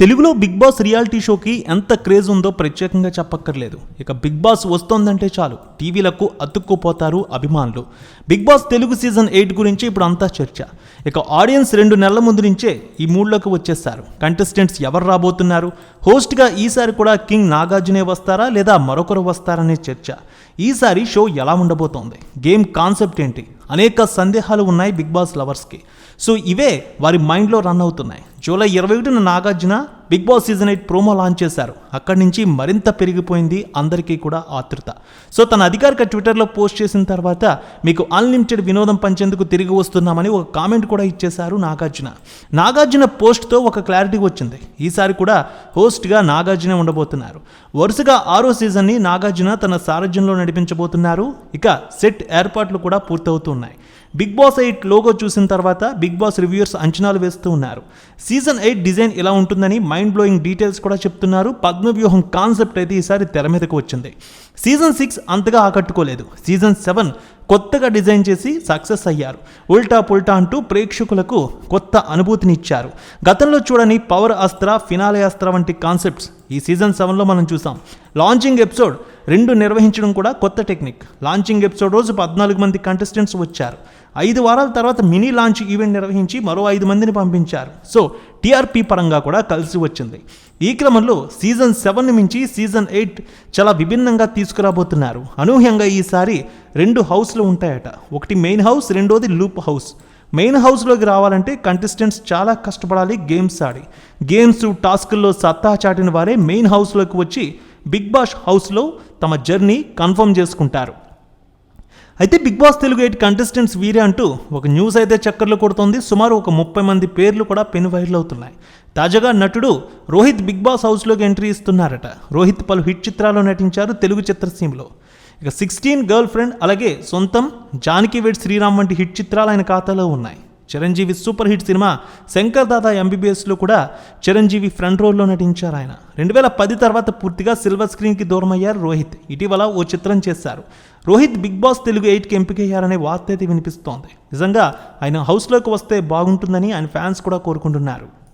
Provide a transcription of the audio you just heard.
తెలుగులో big boss reality షోకి ఎంత క్రేజ్ ఉందో ప్రత్యేకంగా చెప్పక్కర్లేదు. ఇక బిగ్ బాస్ వస్తోందంటే చాలు. టీవీలకు అతుక్కుపోతారు అభిమానులు. Bigg Boss Telugu season eight గురించి ఇప్పుడు అంతా చర్చ. ఇక ఆడియన్స్ రెండు నెలల ముందు నుంచే ఈ మూడ్లోకి వచ్చేస్తారు. కంటెస్టెంట్స్ ఎవరు రాబోతున్నారు? హోస్ట్గా ఈసారి కూడా కింగ్ నాగార్జునే వస్తారా లేదా మరొకరు వస్తారనే చర్చ. ఈసారి షో ఎలా ఉండబోతోంది? గేమ్ కాన్సెప్ట్ ఏంటి? అనేక సందేహాలు ఉన్నాయి బిగ్ బాస్ లవర్స్కి. సో ఇవే వారి మైండ్లో రన్ అవుతున్నాయి. జూలై ఇరవై ఒకటిన Nagarjuna Bigg Boss season eight promo launch చేశారు. అక్కడి నుంచి మరింత పెరిగిపోయింది అందరికీ కూడా ఆతృత. సో తన అధికారిక ట్విట్టర్లో పోస్ట్ చేసిన తర్వాత మీకు అన్లిమిటెడ్ వినోదం పంచేందుకు తిరిగి వస్తున్నామని ఒక కామెంట్ కూడా ఇచ్చేశారు నాగార్జున. నాగార్జున పోస్ట్తో ఒక క్లారిటీ వచ్చింది. ఈసారి కూడా హోస్ట్గా నాగార్జున ఉండబోతున్నారు. వరుసగా ఆరో సీజన్ని నాగార్జున తన సారథ్యంలో నడిపించబోతున్నారు. ఇక సెట్ ఏర్పాట్లు కూడా పూర్తవుతున్నాయి బిగ్ బాస్ ఎయిట్ లోగో చూసిన తర్వాత బిగ్ బాస్ రివ్యూయర్స్ అంచనాలు వేస్తూ ఉన్నారు. సీజన్ ఎయిట్ డిజైన్ ఎలా ఉంటుందని మైండ్ బ్లోయింగ్ డీటెయిల్స్ కూడా చెప్తున్నారు. పద్మవ్యూహం కాన్సెప్ట్ అయితే ఈసారి తెర మీదకు వచ్చింది. సీజన్ సిక్స్ అంతగా ఆకట్టుకోలేదు. సీజన్ సెవెన్ కొత్తగా డిజైన్ చేసి సక్సెస్ అయ్యారు. ఉల్టా పుల్టా అంటూ ప్రేక్షకులకు కొత్త అనుభూతినిచ్చారు గతంలో చూడని పవర్ అస్త్ర ఫినాలే అస్త్ర వంటి కాన్సెప్ట్స్ ఈ సీజన్ సెవెన్లో మనం చూసాం. లాంచింగ్ ఎపిసోడ్ రెండు నిర్వహించడం కూడా కొత్త టెక్నిక్. లాంచింగ్ ఎపిసోడ్ రోజు పద్నాలుగు మంది కంటెస్టెంట్స్ వచ్చారు. ఐదు వారాల తర్వాత మినీ లాంచ్ ఈవెంట్ నిర్వహించి మరో ఐదు మందిని పంపించారు. సో టీఆర్పీ పరంగా కూడా కలిసి వచ్చింది. ఈ క్రమంలో సీజన్ సెవెన్ మించి సీజన్ ఎయిట్ చాలా విభిన్నంగా తీసుకురాబోతున్నారు. అనూహ్యంగా ఈసారి రెండు హౌస్లు ఉంటాయట. ఒకటి మెయిన్ హౌస్ రెండోది లూప్ హౌస్ మెయిన్ హౌస్లోకి రావాలంటే కంటెస్టెంట్స్ చాలా కష్టపడాలి గేమ్స్ ఆడి. గేమ్స్ టాస్కుల్లో సత్తా చాటిన వారే మెయిన్ హౌస్లోకి వచ్చి బిగ్ బాస్ హౌస్లో తమ జర్నీ కన్ఫర్మ్ చేసుకుంటారు. అయితే Bigg Boss Telugu eight contestants వీరే అంటూ ఒక న్యూస్ అయితే చక్కర్లు కొడుతోంది. సుమారు ఒక ముప్పై మంది పేర్లు కూడా పెను వైరల్ అవుతున్నాయి. తాజాగా నటుడు రోహిత్ బిగ్ బాస్ హౌస్లోకి ఎంట్రీ ఇస్తున్నారట. రోహిత్ పలు హిట్ చిత్రాల్లో నటించారు తెలుగు చిత్రసీమలో ఇక సిక్స్టీన్ గర్ల్ ఫ్రెండ్ అలాగే సొంతం జానకి వెడ్ శ్రీరామ్ వంటి హిట్ చిత్రాలు ఆయన ఖాతాలో ఉన్నాయి. Chiranjeevi super hit cinema Shankar Dada ఎంబీబీఎస్లో కూడా చిరంజీవి ఫ్రంట్ రోల్లో నటించారు ఆయన. రెండు వేల పది తర్వాత పూర్తిగా సిల్వర్ స్క్రీన్కి దూరం అయ్యారు రోహిత్. ఇటీవల ఓ చిత్రం చేశారు. రోహిత్ బిగ్ బాస్ తెలుగు ఎయిట్కి ఎంపికయ్యారనే వార్త అయితే వినిపిస్తోంది. నిజంగా ఆయన హౌస్లోకి వస్తే బాగుంటుందని ఆయన ఫ్యాన్స్ కూడా కోరుకుంటున్నారు.